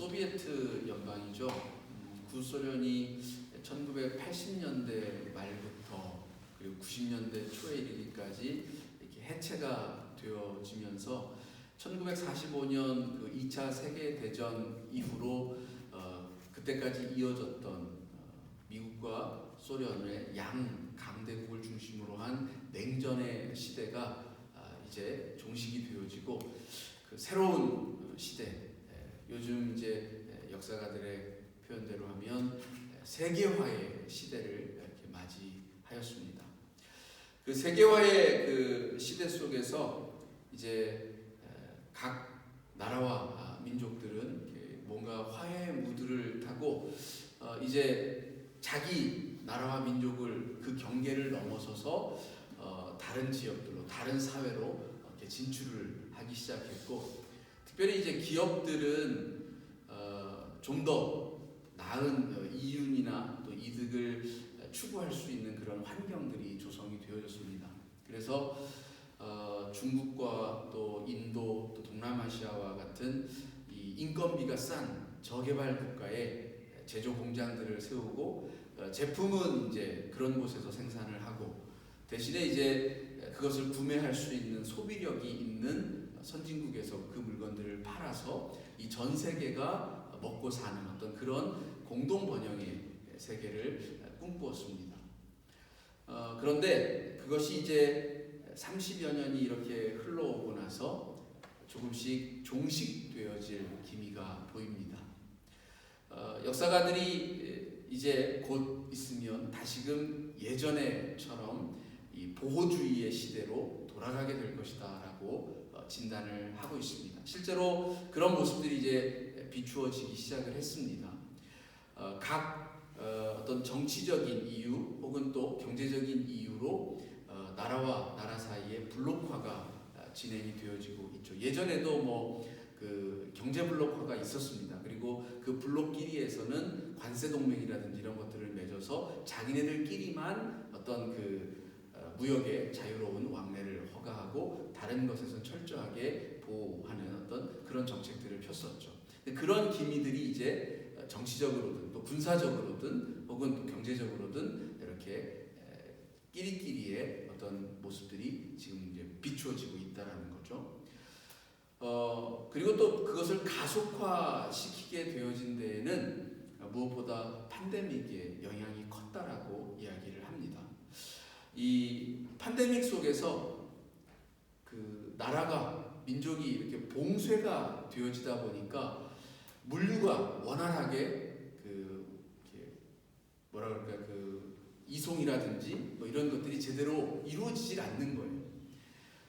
소비에트 연방이죠. 음, 구소련이 1980년대 말부터 그리고 90년대 초에 이르기까지 이렇게 해체가 되어지면서 1945년 그 2차 세계 대전 이후로 어, 그때까지 이어졌던 어, 미국과 소련의 양 강대국을 중심으로 한 냉전의 시대가 아, 이제 종식이 되어지고 그 새로운 시대 에, 요즘 이제 에, 역사가들의 표현대로 하면 에, 세계화의 시대를 이렇게 맞이하였습니다. 그 세계화의 그 시대 속에서 이제 에, 각 나라와 아, 민족들은 뭔가 화해의 무드를 타고 어, 이제 자기 나라와 민족을 그 경계를 넘어서서 어, 다른 지역들로 다른 사회로 진출을 하기 시작했고 특별히 이제 기업들은 어, 좀 더 나은 어, 이윤이나 또 이득을 추구할 수 있는 그런 환경들이 조성이 되어졌습니다. 그래서 어, 중국과 또 인도 또 동남아시아와 같은 이 인건비가 싼 저개발 국가에 제조 공장들을 세우고 어, 제품은 이제 그런 곳에서 생산을 하고 대신에 이제 그것을 구매할 수 있는 소비력이 선진국에서 그 물건들을 팔아서 이 전 세계가 먹고 사는 어떤 그런 공동 번영의 세계를 꿈꾸었습니다. 어, 그런데 그것이 이제 30여 년이 이렇게 흘러오고 나서 조금씩 종식되어질 기미가 보입니다. 어, 역사가들이 이제 곧 있으면 다시금 예전에처럼 이 보호주의의 시대로 돌아가게 될 것이다라고 어, 진단을 하고 있습니다. 실제로 그런 모습들이 이제 비추어지기 시작을 했습니다. 어, 각 어, 어떤 정치적인 이유 혹은 또 경제적인 이유로 어, 나라와 나라 사이에 블록화가 어, 진행이 되어지고 있죠. 예전에도 뭐 그 경제 블록화가 있었습니다. 그리고 그 블록끼리에서는 관세 동맹이라든지 이런 것들을 맺어서 자기네들끼리만 어떤 그 어, 무역의 자유로운 왕래를 허가하고 다른 것에서 철저하게 보호하는 어떤 그런 정책들을 폈었죠. 그런 기미들이 이제 정치적으로든 또 군사적으로든 혹은 또 경제적으로든 이렇게 에, 끼리끼리의 어떤 모습들이 지금 이제 비추어지고 있다라는 거죠. 어 그리고 또 그것을 가속화시키게 되어진 데에는 무엇보다 팬데믹의 영향이 컸다라고 이야기를. 이 팬데믹 속에서 그 나라가 민족이 이렇게 봉쇄가 되어지다 보니까 물류가 원활하게 그 뭐라 그럴까 그 이송이라든지 뭐 이런 것들이 제대로 이루어지질 않는 거예요.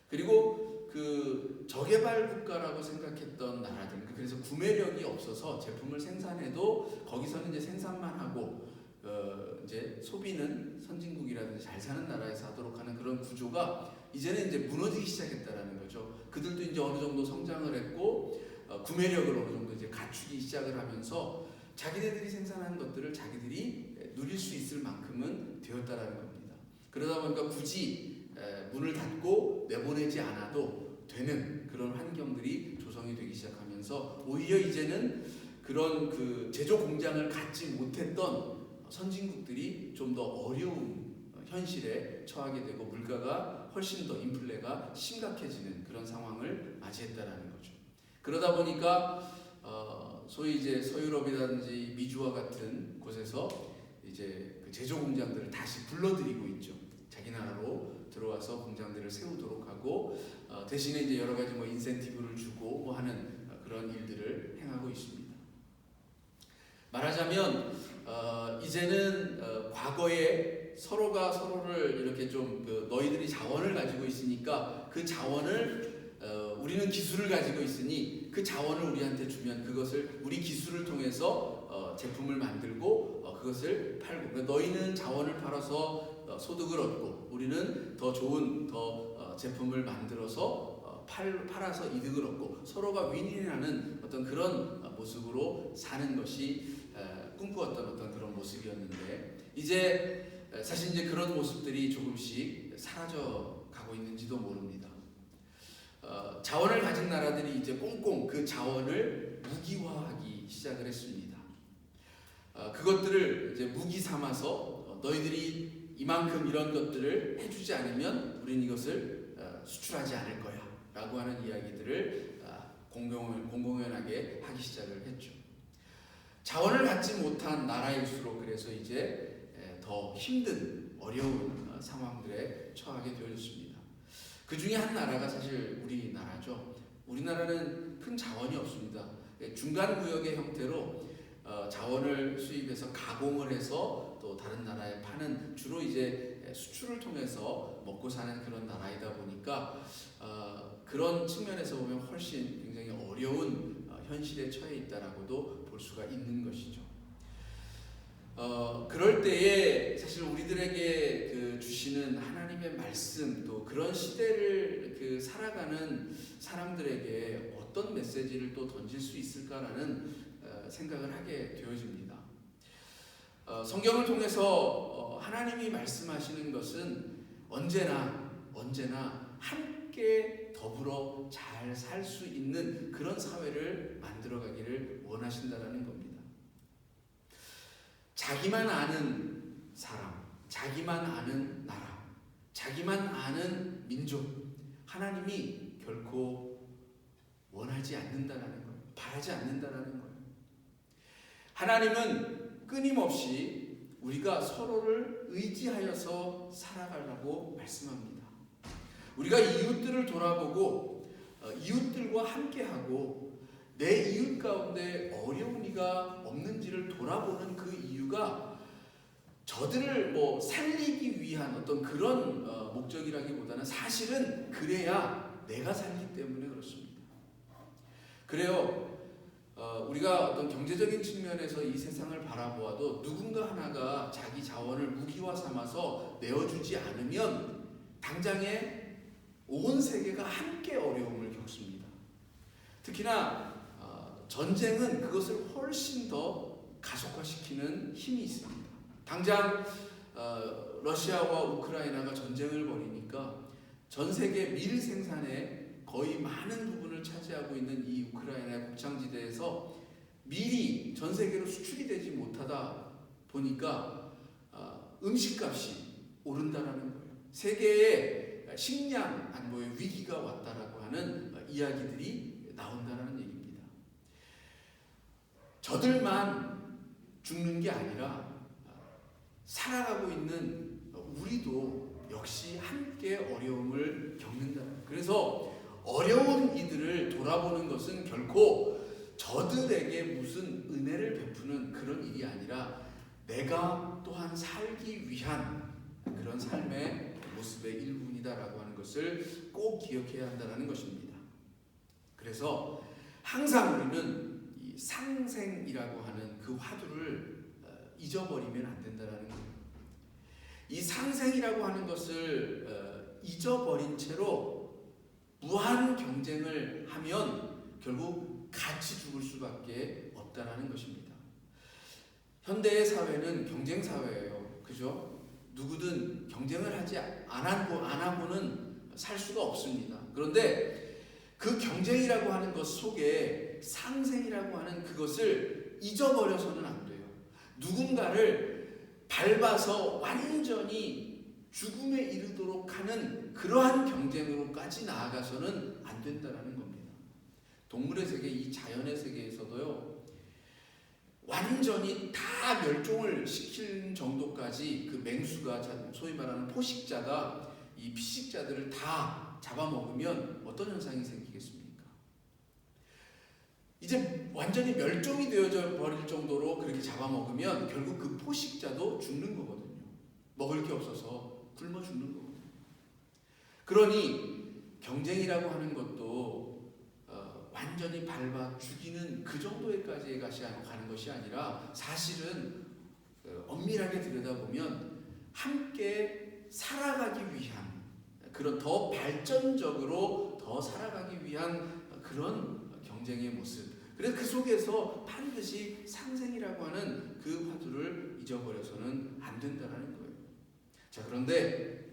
그리고 그 저개발 국가라고 생각했던 나라들 그래서 구매력이 없어서 제품을 생산해도 거기서는 이제 생산만 하고 어 이제 소비는 선진국이라든지 잘 사는 나라에서 하도록 하는 그런 구조가 이제는 이제 무너지기 시작했다라는 거죠. 그들도 이제 어느 정도 성장을 했고 어, 구매력을 어느 정도 이제 갖추기 시작을 하면서 자기네들이 생산한 것들을 자기들이 누릴 수 있을 만큼은 되었다라는 겁니다. 그러다 보니까 굳이 에, 문을 닫고 내보내지 않아도 되는 그런 환경들이 조성이 되기 시작하면서 오히려 이제는 그런 그 제조 공장을 갖지 못했던 선진국들이 좀 더 어려운 현실에 처하게 되고 물가가 훨씬 더 인플레가 심각해지는 그런 상황을 맞이했다라는 거죠. 그러다 보니까 어, 소위 이제 서유럽이라든지 미주와 같은 곳에서 이제 그 제조 공장들을 다시 불러들이고 있죠. 자기 나라로 들어와서 공장들을 세우도록 하고 어, 대신에 이제 여러 가지 뭐 인센티브를 주고 뭐 하는 그런 일들을 행하고 있습니다. 말하자면 어, 이제는 어, 과거에 서로가 서로를 이렇게 좀 그 너희들이 자원을 가지고 있으니까 그 자원을 어, 우리는 기술을 가지고 있으니 그 자원을 우리한테 주면 그것을 우리 기술을 통해서 어, 제품을 만들고 어, 그것을 팔고. 그러니까 너희는 자원을 팔아서 어, 소득을 얻고 우리는 더 좋은 더 어, 제품을 만들어서 어, 팔, 팔아서 이득을 얻고 서로가 윈윈하는 어떤 그런 어, 모습으로 사는 것이 에, 꿈꾸었던 어떤 그런 모습이었는데 이제 에, 사실 이제 그런 모습들이 조금씩 사라져 가고 있는지도 모릅니다. 어, 자원을 가진 나라들이 이제 꽁꽁 그 자원을 무기화하기 시작을 했습니다. 어, 그것들을 이제 무기 삼아서 어, 너희들이 이만큼 이런 것들을 해주지 않으면 우리는 이것을 어, 수출하지 않을 거야 라고 하는 이야기들을 어, 공공 공공연하게 하기 시작을 했죠. 자원을 갖지 못한 나라일수록 그래서 이제 에, 더 힘든 어려운 어, 상황들에 처하게 되어졌습니다. 그 중에 한 나라가 사실 우리나라죠. 우리나라는 큰 자원이 없습니다. 예, 중간 구역의 형태로 어, 자원을 수입해서 가공을 해서 또 다른 나라에 파는 주로 이제 수출을 통해서 먹고 사는 그런 나라이다 보니까 어, 그런 측면에서 보면 훨씬 굉장히 어려운 어, 현실에 처해 있다라고도 볼 수가 있는 것이죠. 어, 그럴 때에 사실 우리들에게 그 주시는 하나님의 말씀 또 그런 시대를 그 살아가는 사람들에게 어떤 메시지를 또 던질 수 있을까라는 어, 생각을 하게 되어집니다. 어, 성경을 통해서 어, 하나님이 말씀하시는 것은 언제나 언제나 함께 더불어 잘 살 수 있는 그런 사회를 만들어가기를 원하신다라는 겁니다. 자기만 아는 사람, 자기만 아는 나라, 자기만 아는 민족, 하나님이 결코 원하지 않는다라는 거예요. 바라지 않는다라는 거예요. 하나님은 끊임없이 우리가 서로를 의지하여서 살아가려고 말씀합니다. 우리가 이웃들을 돌아보고 어, 이웃들과 함께하고 내 이웃 가운데 어려운 이가 없는지를 돌아보는 그 이유가 저들을 뭐 살리기 위한 어떤 그런 어, 목적이라기보다는 사실은 그래야 내가 살기 때문에 그렇습니다. 그래요. 어, 우리가 어떤 경제적인 측면에서 이 세상을 바라보아도 누군가 하나가 자기 자원을 무기화 삼아서 내어주지 않으면 당장에 온 세계가 함께 어려움을 겪습니다. 특히나 어, 전쟁은 그것을 훨씬 더 가속화시키는 힘이 있습니다. 당장 어, 러시아와 우크라이나가 전쟁을 벌이니까 전 세계 밀 생산의 거의 많은 부분을 차지하고 있는 이 우크라이나의 곡창지대에서 밀이 전 세계로 수출이 되지 못하다 보니까 어, 음식값이 오른다라는 거예요. 세계의 식량 안보의 위기가 왔다라고 하는 이야기들이 나온다라는 얘기입니다. 저들만 죽는 게 아니라 살아가고 있는 우리도 역시 함께 어려움을 겪는다. 그래서 어려운 이들을 돌아보는 것은 결코 저들에게 무슨 은혜를 베푸는 그런 일이 아니라 내가 또한 살기 위한 그런 삶의 모습의 일부분이다라고 하는 것을 꼭 기억해야 한다는 것입니다. 그래서 항상 우리는 이 상생이라고 하는 그 화두를 잊어버리면 안 된다는 거예요. 이 상생이라고 하는 것을 잊어버린 채로 무한 경쟁을 하면 결국 같이 죽을 수밖에 없다라는 것입니다. 현대의 사회는 경쟁 사회예요. 그죠? 누구든 경쟁을 하지 안 하고 안 하고는 살 수가 없습니다. 그런데 그 경쟁이라고 하는 것 속에 상생이라고 하는 그것을 잊어버려서는 안 돼요. 누군가를 밟아서 완전히 죽음에 이르도록 하는 그러한 경쟁으로까지 나아가서는 안 된다는 겁니다. 동물의 세계, 이 자연의 세계에서도요, 완전히 다 멸종을 시킬 정도까지 그 맹수가 소위 말하는 포식자가 이 피식자들을 다 잡아먹으면 어떤 현상이 생기겠습니까? 이제 완전히 멸종이 되어져 버릴 정도로 그렇게 잡아먹으면 결국 그 포식자도 죽는 거거든요. 먹을 게 없어서 굶어 죽는 거거든요. 그러니 경쟁이라고 하는 것도 어, 완전히 밟아 죽이는 그 정도에까지 가는 것이 아니라 사실은 어, 엄밀하게 들여다보면 함께 살아가기 위한 그런 더 발전적으로 더 살아가기 위한 그런 경쟁의 모습. 그래서 그 속에서 반드시 상생이라고 하는 그 화두를 잊어버려서는 안 된다는 거예요. 자, 그런데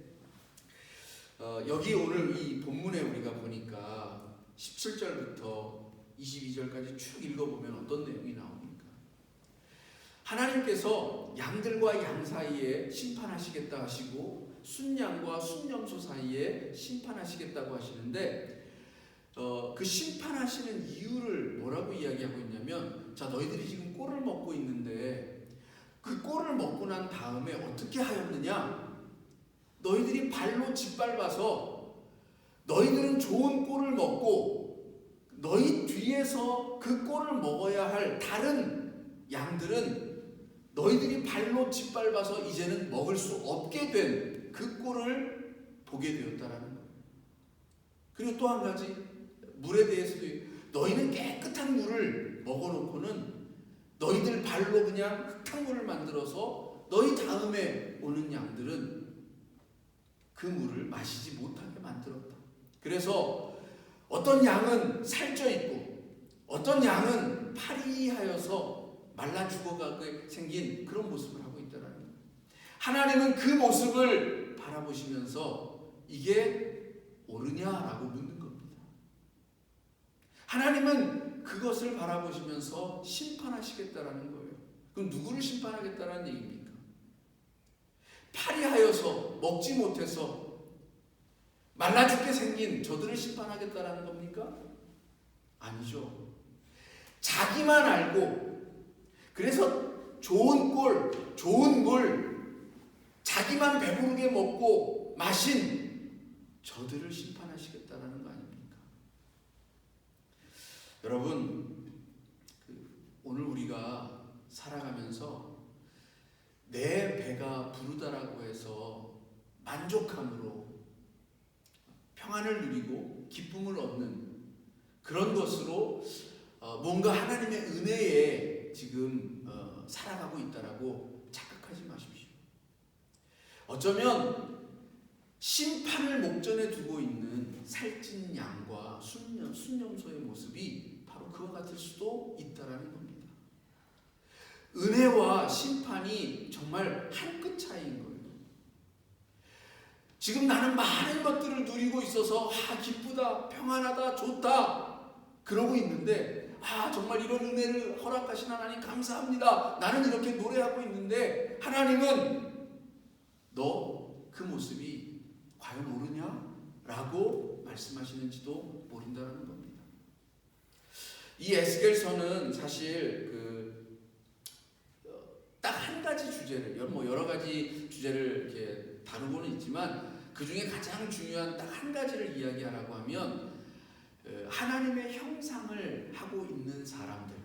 어, 여기 오늘 이 본문에 우리가 보니까 17절부터 22절까지 쭉 읽어보면 어떤 내용이 나옵니까? 하나님께서 양들과 양 사이에 심판하시겠다 하시고 순양과 순염소 사이에 심판하시겠다고 하시는데 어, 그 심판하시는 이유를 뭐라고 이야기하고 있냐면 자 너희들이 지금 꼴을 먹고 있는데 그 꼴을 먹고 난 다음에 어떻게 하였느냐 너희들이 발로 짓밟아서 너희들은 좋은 꼴을 먹고 너희 뒤에서 그 꼴을 먹어야 할 다른 양들은 너희들이 발로 짓밟아서 이제는 먹을 수 없게 된 그 꼴을 보게 되었다라는 거예요. 그리고 또 한 가지 물에 대해서도 너희는 깨끗한 물을 먹어놓고는 너희들 발로 그냥 흙탕 물을 만들어서 너희 다음에 오는 양들은 그 물을 마시지 못하게 만들었다. 그래서 어떤 양은 살쪄 있고 어떤 양은 파리하여서 말라 죽어가게 생긴 그런 모습을 하고 거예요. 하나님은 그 모습을 바라보시면서 이게 옳으냐라고 묻는 겁니다. 하나님은 그것을 바라보시면서 심판하시겠다라는 거예요. 그럼 누구를 심판하겠다라는 얘기입니까? 파리하여서 먹지 못해서 말라 죽게 생긴 저들을 심판하겠다라는 겁니까? 아니죠. 자기만 알고 그래서 좋은 꼴, 좋은 물, 자기만 배부르게 먹고 마신 저들을 심판하시겠다라는 거 아닙니까? 여러분, 그 오늘 우리가 살아가면서 내 배가 부르다라고 해서 만족함으로 평안을 누리고 기쁨을 얻는 그런 것으로 어, 뭔가 하나님의 은혜에 지금 어, 살아가고 있다라고 착각하지 마십시오. 어쩌면 심판을 목전에 두고 있는 살찐 양과 순염, 순염소의 모습이 바로 그와 같을 수도 있다라는 겁니다. 은혜와 심판이 정말 한 끗 차이인 거예요. 지금 나는 많은 것들을 누리고 있어서 아 기쁘다, 평안하다, 좋다 그러고 있는데 아 정말 이런 은혜를 허락하신 하나님 감사합니다. 나는 이렇게 노래하고 있는데 하나님은 너 그 모습이 과연 옳으냐? 라고 말씀하시는지도 모른다는 겁니다. 이 에스겔서는 사실 그 딱 한 가지 주제를 뭐 여러 가지 주제를 이렇게 다루고는 있지만 그 중에 가장 중요한 딱 한 가지를 이야기하라고 하면 어, 하나님의 형상을 하고 있는 사람들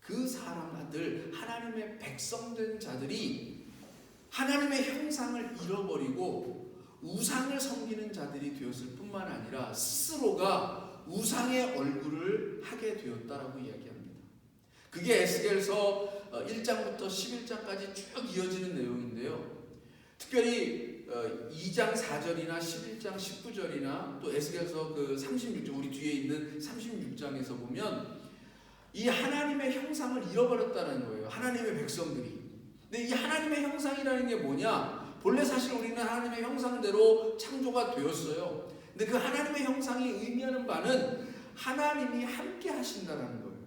그 사람들 하나님의 백성된 자들이 하나님의 형상을 잃어버리고 우상을 섬기는 자들이 되었을 뿐만 아니라 스스로가 우상의 얼굴을 하게 되었다라고 이야기합니다. 그게 에스겔서 1장부터 11장까지 쭉 이어지는 내용인데요. 특별히 2장 4절이나 11장 19절이나 또 에스겔서 그 36장 우리 뒤에 있는 36장에서 보면 이 하나님의 형상을 잃어버렸다는 거예요. 하나님의 백성들이. 근데 이 하나님의 형상이라는 게 뭐냐? 본래 사실 우리는 하나님의 형상대로 창조가 되었어요. 근데 그 하나님의 형상이 의미하는 바는 하나님이 함께 하신다는 거예요.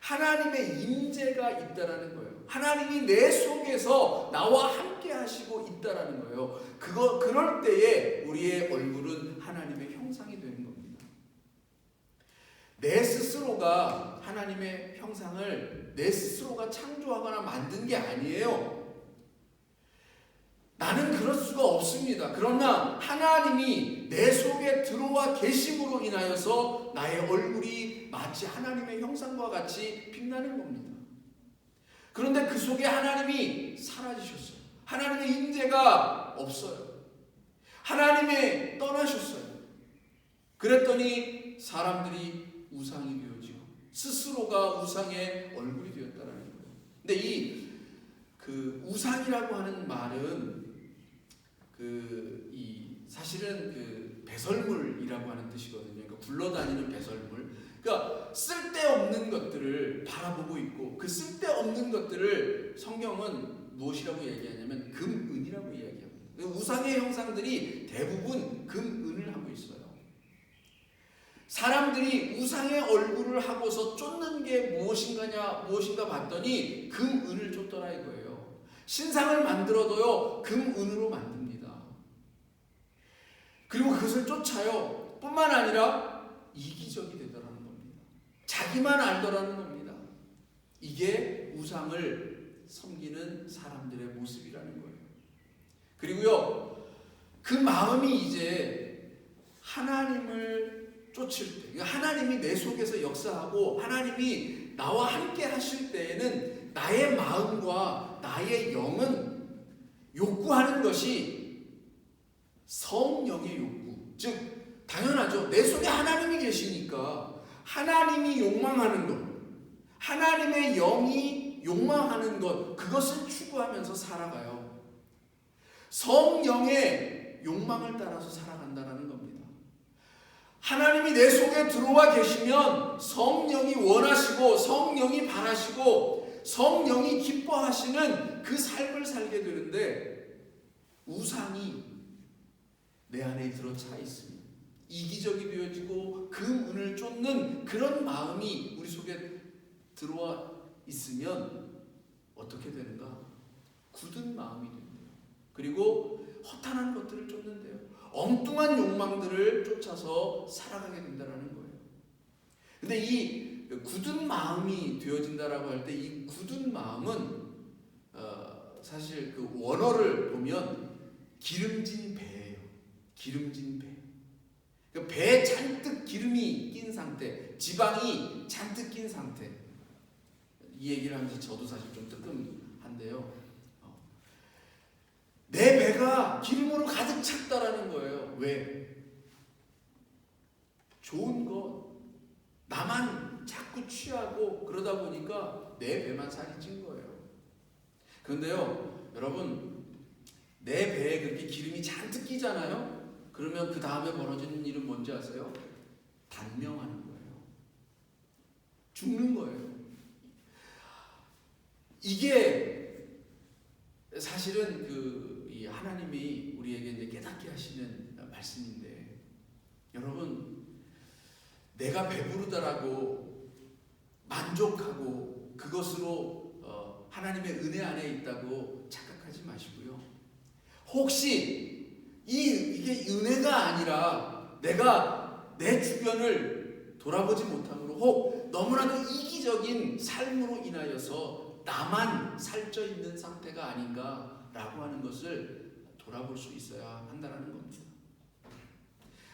하나님의 임재가 있다라는 거예요. 하나님이 내 속에서 나와 함께 하시고 있다라는 거예요. 그거 그럴 때에 우리의 얼굴은 하나님의 형상이 되는 겁니다. 내 스스로가 하나님의 형상을 내 스스로가 창조하거나 만든 게 아니에요. 나는 그럴 수가 없습니다. 그러나 하나님이 내 속에 들어와 계심으로 인하여서 나의 얼굴이 마치 하나님의 형상과 같이 빛나는 겁니다. 그런데 그 속에 하나님이 사라지셨어요. 하나님의 임재가 없어요. 하나님의 떠나셨어요. 그랬더니 사람들이 우상이 되어지고 스스로가 우상의 얼굴이 되었다라는 거예요. 근데 이 그 우상이라고 하는 말은 그 이 사실은 그 배설물이라고 하는 뜻이거든요. 그러니까 굴러다니는 배설물. 그러니까 쓸 데없는 것들을 바라보고 있고 그 쓸데없는 것들을 성경은 무엇이라고 얘기하냐면 금은이라고 이야기합니다. 우상의 형상들이 대부분 금은을 하고 있어요. 사람들이 우상의 얼굴 연구를 하고서 쫓는 게 무엇인가냐 무엇인가 봤더니 금, 은을 쫓더라 이거예요. 신상을 만들어도요 금, 은으로 만듭니다. 그리고 그것을 쫓아요. 뿐만 아니라 이기적이 겁니다. 자기만 알더라는 겁니다. 이게 우상을 섬기는 사람들의 모습이라는 거예요. 그리고요, 그 마음이 이제 하나님을 쫓을 때, 하나님이 내 속에서 역사하고 하나님이 나와 함께 하실 때에는 나의 마음과 나의 영은 요구하는 것이 성령의 욕구. 즉, 당연하죠. 내 속에 하나님이 계시니까 하나님이 욕망하는 것, 하나님의 영이 욕망하는 것, 그것을 추구하면서 살아가요. 성령의 욕망을 따라서 살아간다는 겁니다. 하나님이 내 속에 들어와 계시면 성령이 원하시고 성령이 바라시고 성령이 기뻐하시는 그 삶을 살게 되는데 우상이 내 안에 들어차 있습니다. 이기적이 되어지고 그 문을 쫓 는 그런 마음이 우리 속에 들어와 있으면 어떻게 되는가? 굳은 마음이 됩니다. 그리고 허탄한 것들을 쫓는데요. 엉뚱한 욕망들을 쫓아서 살아가게 된다는 거예요. 근데 이 굳은 마음이 되어진다라고 할 때 이 굳은 마음은 어, 사실 그 원어를 보면 기름진 배예요. 기름진 배. 그 배에 잔뜩 기름이 낀 상태, 지방이 잔뜩 낀 상태. 이 얘기를 하면서 저도 사실 좀 뜨끔한데요. 내 배가 기름으로 가득 찼다라는 거예요. 왜? 좋은 것 나만 자꾸 취하고 그러다 보니까 내 배만 살이 찐 거예요. 그런데요, 여러분 내 배에 그렇게 기름이 잔뜩 끼잖아요. 그러면 그 다음에 벌어지는 일은 뭔지 아세요? 단명하는 거예요. 죽는 거예요. 이게 사실은 그 하나님이 우리에게 이제 깨닫게 하시는 말씀인데 여러분 내가 배부르다라고 만족하고 그것으로 어, 하나님의 은혜 안에 있다고 착각하지 마시고요. 혹시 이 이게 은혜가 아니라 내가 내 주변을 돌아보지 못함으로 혹 너무나도 이기적인 삶으로 인하여서 나만 살쪄 있는 상태가 아닌가라고 하는 것을 돌아볼 수 있어야 한다는 겁니다.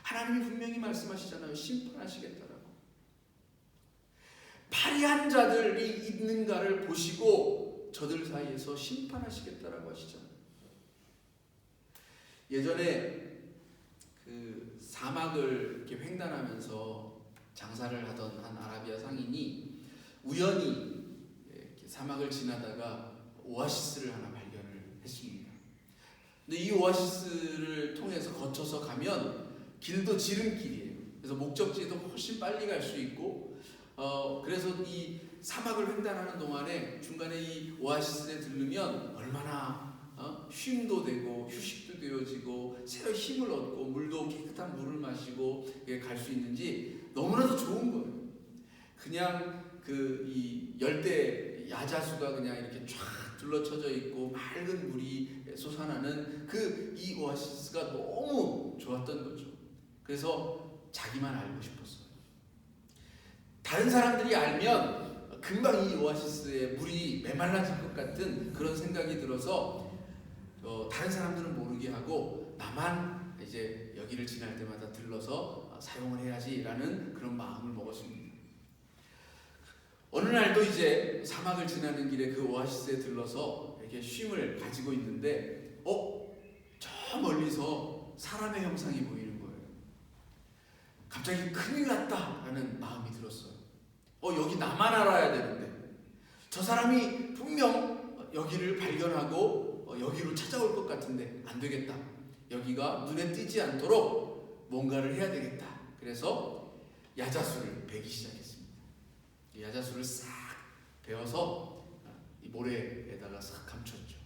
하나님이 분명히 말씀하시잖아요. 심판하시겠다라고. 파리한 자들이 있는가를 보시고 저들 사이에서 심판하시겠다라고 하시잖아요. 예전에 그 사막을 이렇게 횡단하면서 장사를 하던 한 아라비아 상인이 우연히 사막을 지나다가 오아시스를 하나 발견을 했습니다. 근데 이 오아시스를 통해서 거쳐서 가면 길도 지름길이에요. 그래서 목적지에도 훨씬 빨리 갈 수 있고, 어 그래서 이 사막을 횡단하는 동안에 중간에 이 오아시스에 들르면 얼마나 어? 쉼도 되고 휴식도 되어지고 새로 힘을 얻고 물도 깨끗한 물을 마시고 갈 수 있는지 너무나도 좋은 거예요. 그냥 그 이 열대 야자수가 그냥 이렇게 쫙 둘러쳐져 있고 맑은 물이 솟아나는 그 이 오아시스가 너무 좋았던 거죠. 그래서 자기만 알고 싶었어요. 다른 사람들이 알면 금방 이 오아시스에 물이 메말라질 것 같은 그런 생각이 들어서 어, 다른 사람들은 모르게 하고 나만 이제 여기를 지날 때마다 들러서 사용을 해야지라는 그런 마음을 먹었습니다. 어느 날도 이제 사막을 지나는 길에 그 오아시스에 들러서 이렇게 쉼을 가지고 있는데, 어, 저 멀리서 사람의 형상이 보이는 거예요. 갑자기 큰일 났다 라는 마음이 들었어요. 어, 여기 나만 알아야 되는데, 저 사람이 분명 여기를 발견하고 어, 여기로 찾아올 것 같은데 안 되겠다. 여기가 눈에 띄지 않도록 뭔가를 해야 되겠다. 그래서 야자수를 베기 시작했습니다. 야자수를 싹 베어서 이 모래에다가 싹 감췄죠.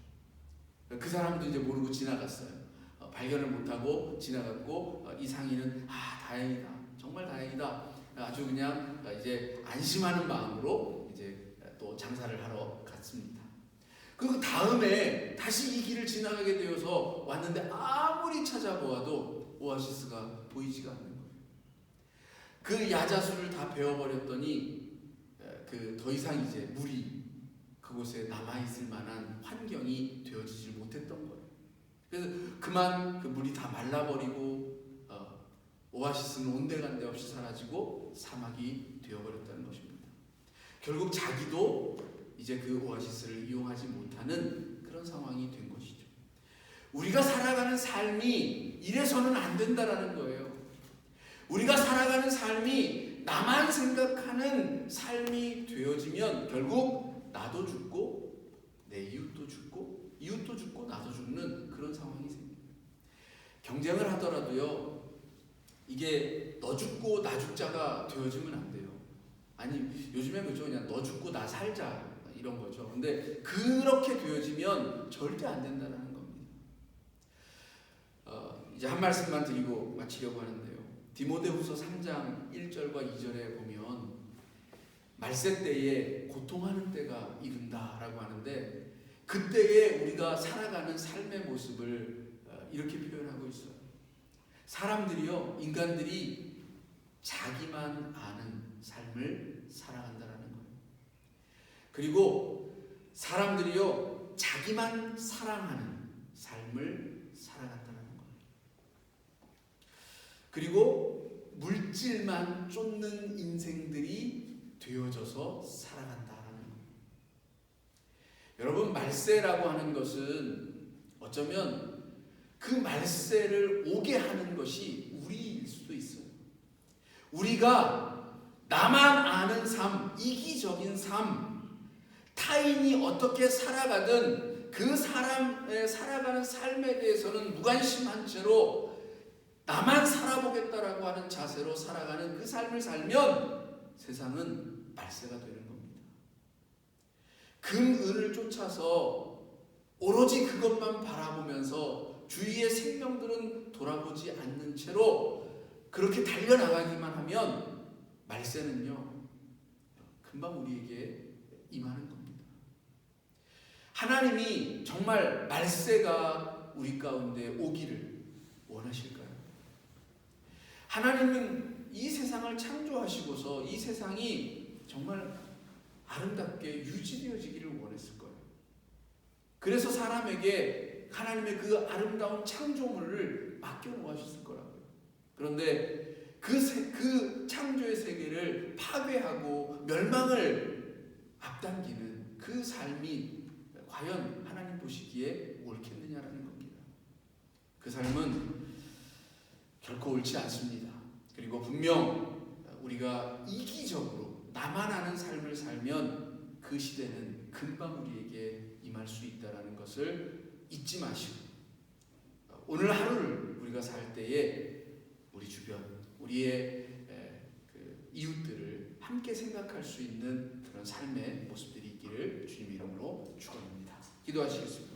그 사람도 이제 모르고 지나갔어요. 어, 발견을 못하고 지나갔고 어, 이 상인은 아 다행이다 정말 다행이다 아주 그냥 이제 안심하는 마음으로 이제 또 장사를 하러 갔습니다. 그 다음에 다시 이 길을 지나가게 되어서 왔는데 아무리 찾아보아도 오아시스가 보이지가 않는 거예요. 그 야자수를 다 베어버렸더니 그 더 이상 이제 물이 그곳에 남아 있을 만한 환경이 되어지질 못했던 거예요. 그래서 그만 그 물이 다 말라버리고 어, 오아시스는 온데간데 없이 사라지고 사막이 되어버렸다는 것입니다. 결국 자기도 이제 그 오아시스를 이용하지 못하는 그런 상황이 된 것이죠. 우리가 살아가는 삶이 이래서는 안 된다라는 거예요. 우리가 살아가는 삶이 나만 생각하는 삶이 되어지면 결국 나도 죽고 내 이웃도 죽고 이웃도 죽고 나도 죽는 그런 상황이 생깁니다. 경쟁을 하더라도요. 이게 너 죽고 나 죽자가 되어지면 안 돼요. 아니 요즘에 그죠 그냥 너 죽고 나 살자 이런 거죠. 근데 그렇게 되어지면 절대 안 된다는 겁니다. 어, 이제 한 말씀만 드리고 마치려고 하는데요. 디모데후서 3장 1절과 2절에 보면 말세 때에 고통하는 때가 이른다라고 하는데 그때에 우리가 살아가는 삶의 모습을 어, 이렇게 표현하고 있어요. 사람들이요, 인간들이 자기만 아는 삶을 살아간다라는 거예요. 그리고 사람들이요, 자기만 사랑하는 삶을 살아간다는 거예요. 그리고 물질만 쫓는 인생들이 되어져서 살아간다라는 거예요. 여러분, 말세라고 하는 것은 어쩌면 그 말세를 오게 하는 것이 우리일 수도 있어요. 우리가 나만 아는 삶, 이기적인 삶, 타인이 어떻게 살아가든 그 사람의 살아가는 삶에 대해서는 무관심한 채로 나만 살아보겠다라고 하는 자세로 살아가는 그 삶을 살면 세상은 말세가 되는 겁니다. 금은을 쫓아서 오로지 그것만 바라보면서 주위의 생명들은 돌아보지 않는 채로 그렇게 달려나가기만 하면 말세는요 금방 우리에게 임하는 겁니다. 하나님이 정말 말세가 우리 가운데 오기를 원하실까요? 하나님은 이 세상을 창조하시고서 이 세상이 정말 아름답게 유지되어지기를 원했을 거예요. 그래서 사람에게 하나님의 그 아름다운 창조물을 맡겨 놓으셨을 거라고요. 그런데 그, 세, 그 창조의 세계를 파괴하고 멸망을 앞당기는 그 삶이 과연 하나님 보시기에 옳겠느냐라는 겁니다. 그 삶은 결코 옳지 않습니다. 그리고 분명 우리가 이기적으로 나만 아는 삶을 살면 그 시대는 금방 우리에게 임할 수 있다라는 것을 잊지 마시고 오늘 하루를 우리가 살 때에 우리 주변 우리의 그 이웃들을 함께 생각할 수 있는 그런 삶의 모습들이 있기를 주님 이름으로 축원합니다. 기도하시겠습니다.